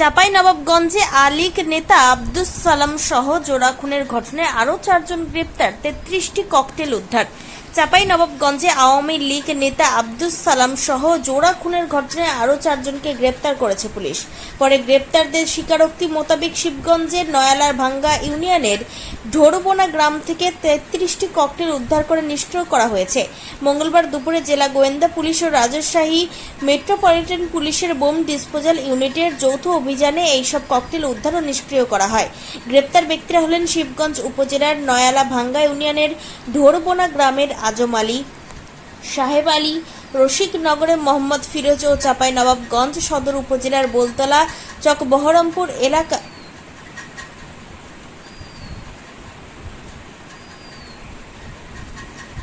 চাপাই নবাবগঞ্জে আলিক নেতা আব্দুস সালাম সহ জোড়া খুনের ঘটনায় আরও চারজন গ্রেপ্তার, তেত্রিশটি ককটেল উদ্ধার। চাপাই নবাবগঞ্জে আওয়ামী লীগ নেতা আব্দুস সালাম সহ জোড়া খুনের ঘটনায় আরও চারজনকে গ্রেপ্তার করেছে পুলিশ। পরে গ্রেপ্তারদের স্বীকারোক্তি মোতাবেক শিবগঞ্জের নয়ালার ভাঙ্গা ইউনিয়নের ঢোরবোনা গ্রাম থেকে তেত্রিশটি ককটেল উদ্ধার করে নিষ্ক্রিয় করা হয়েছে। মঙ্গলবার দুপুরে জেলা গোয়েন্দা পুলিশ ও রাজশাহী মেট্রোপলিটন পুলিশের বোম ডিসপোজাল ইউনিটের যৌথ অভিযানে এইসব ককটেল উদ্ধার ও নিষ্ক্রিয় করা হয়। গ্রেপ্তার ব্যক্তিরা হলেন শিবগঞ্জ উপজেলার নয়ালা ভাঙ্গা ইউনিয়নের ঢোরবোনা গ্রামের আজম আলী, সাহেব আলী রশিকনগরে মোহাম্মদ ফিরোজ ও চাপাই নবাবগঞ্জ সদর উপজেলার বোলতলা চক বহরমপুর এলাকা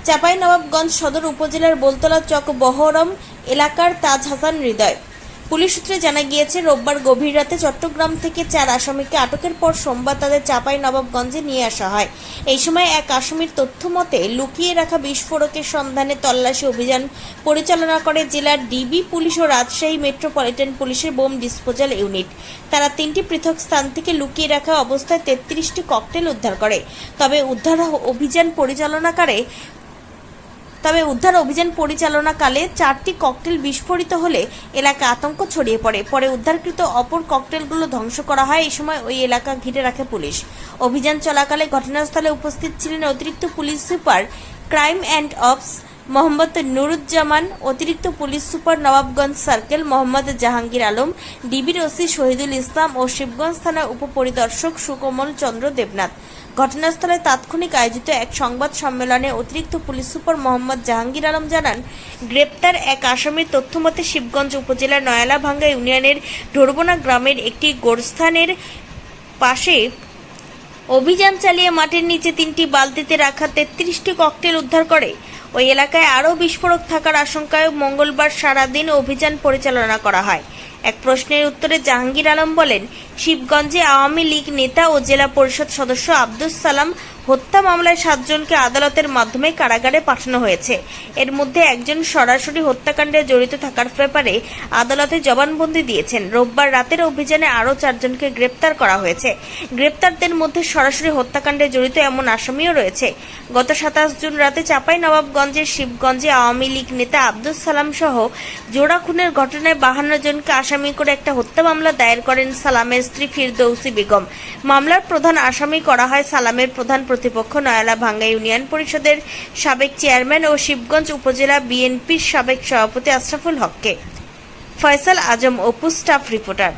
চাপাই নবাবগঞ্জ সদর উপজেলার বোলতলা চক বহরম এলাকার তাজ হাসান হৃদয়। পুলিশ সূত্রে জানা গিয়েছে, রোববার গভীর রাতে চট্টগ্রাম থেকে চার আসামিকে আটকের পর সোমবার তাদের চাপাই নবাবগঞ্জে নিয়ে আসা হয়। এই সময় এক আসামির তথ্য মতে, লুকিয়ে রাখা বিস্ফোরকের সন্ধানে তল্লাশি অভিযান পরিচালনা করে জেলার ডিবি পুলিশ ও রাজশাহী মেট্রোপলিটন পুলিশের বোম ডিসপোজাল ইউনিট। তারা তিনটি পৃথক স্থান থেকে লুকিয়ে রাখা অবস্থায় তেত্রিশটি ককটেল উদ্ধার করে। তবে উদ্ধার অভিযান পরিচালনাকারে তবে উদ্ধার অভিযান পরিচালনাকালে চারটি ককটেল বিস্ফোরিত হলে এলাকা আতঙ্ক ছড়িয়ে পড়ে। পরে উদ্ধারকৃত অপর ককটেলগুলো ধ্বংস করা হয়। এই সময় ওই এলাকা ঘিরে রাখে পুলিশ। অভিযান চলাকালে ঘটনাস্থলে উপস্থিত ছিলেন অতিরিক্ত police super crime and ops Mohammad Nuruzzaman, অতিরিক্ত police super Nawabganj circle Mohammad Jahangir Alam, ডিবির ওসি শহীদুল ইসলাম ও শিবগঞ্জ থানার উপপরিদর্শক সুকমল চন্দ্র দেবনাথ। ঘটনাস্থলে তাৎক্ষণিক আয়োজিত এক সংবাদ সম্মেলনে অতিরিক্ত পুলিশ সুপার মোহাম্মদ জাহাঙ্গীর আলম জানান, গ্রেপ্তার এক আসামির তথ্যমতে শিবগঞ্জ উপজেলার নয়ালাভাঙ্গা ইউনিয়নের ঢোরবোনা গ্রামের একটি গোরস্থানের পাশে অভিযান চালিয়ে মাটির নিচে তিনটি বালতিতে রাখা তেত্রিশটি ককটেল উদ্ধার করে। ওই এলাকায় আরও বিস্ফোরক থাকার আশঙ্কায় মঙ্গলবার সারাদিন অভিযান পরিচালনা করা হয়। এক প্রশ্নের উত্তরে জাহাঙ্গীর আলম বলেন, শিবগঞ্জে আওয়ামী লীগ নেতা ও জেলা পরিষদ সদস্য আব্দুস সালাম হত্যা মামলায় সাতজনকে আদালতের মাধ্যমে কারাগারে পাঠানো হয়েছে। এর মধ্যে একজন সরাসরি হত্যাকাণ্ডে জড়িত থাকার ব্যাপারে আদালতে জবানবন্দি দিয়েছেন। রোববার রাতের অভিযানে আরও চারজনকে গ্রেপ্তার করা হয়েছে। গ্রেপ্তারদের মধ্যে সরাসরি হত্যাকাণ্ডে জড়িত এমন আসামিও রয়েছে। গত সাতাশ জুন রাতে চাপাই নবাবগঞ্জের শিবগঞ্জে আওয়ামী লীগ নেতা আব্দুস সালাম সহ জোড়া খুনের ঘটনায় বাহান্ন জনকে আসামি করে একটা হত্যা মামলা দায়ের করেন সালামের স্ত্রী ফিরদৌসি বেগম। মামলার প্রধান আসামি করা হয় সালামের প্রধান প্রতিপক্ষ নয়ালা ভাঙ্গা ইউনিয়ন পরিষদের সাবেক চেয়ারম্যান ও শিবগঞ্জ উপজেলা বিএনপির সাবেক সভাপতি আশরাফুল হককে। Faisal Azam Apu, staff reporter.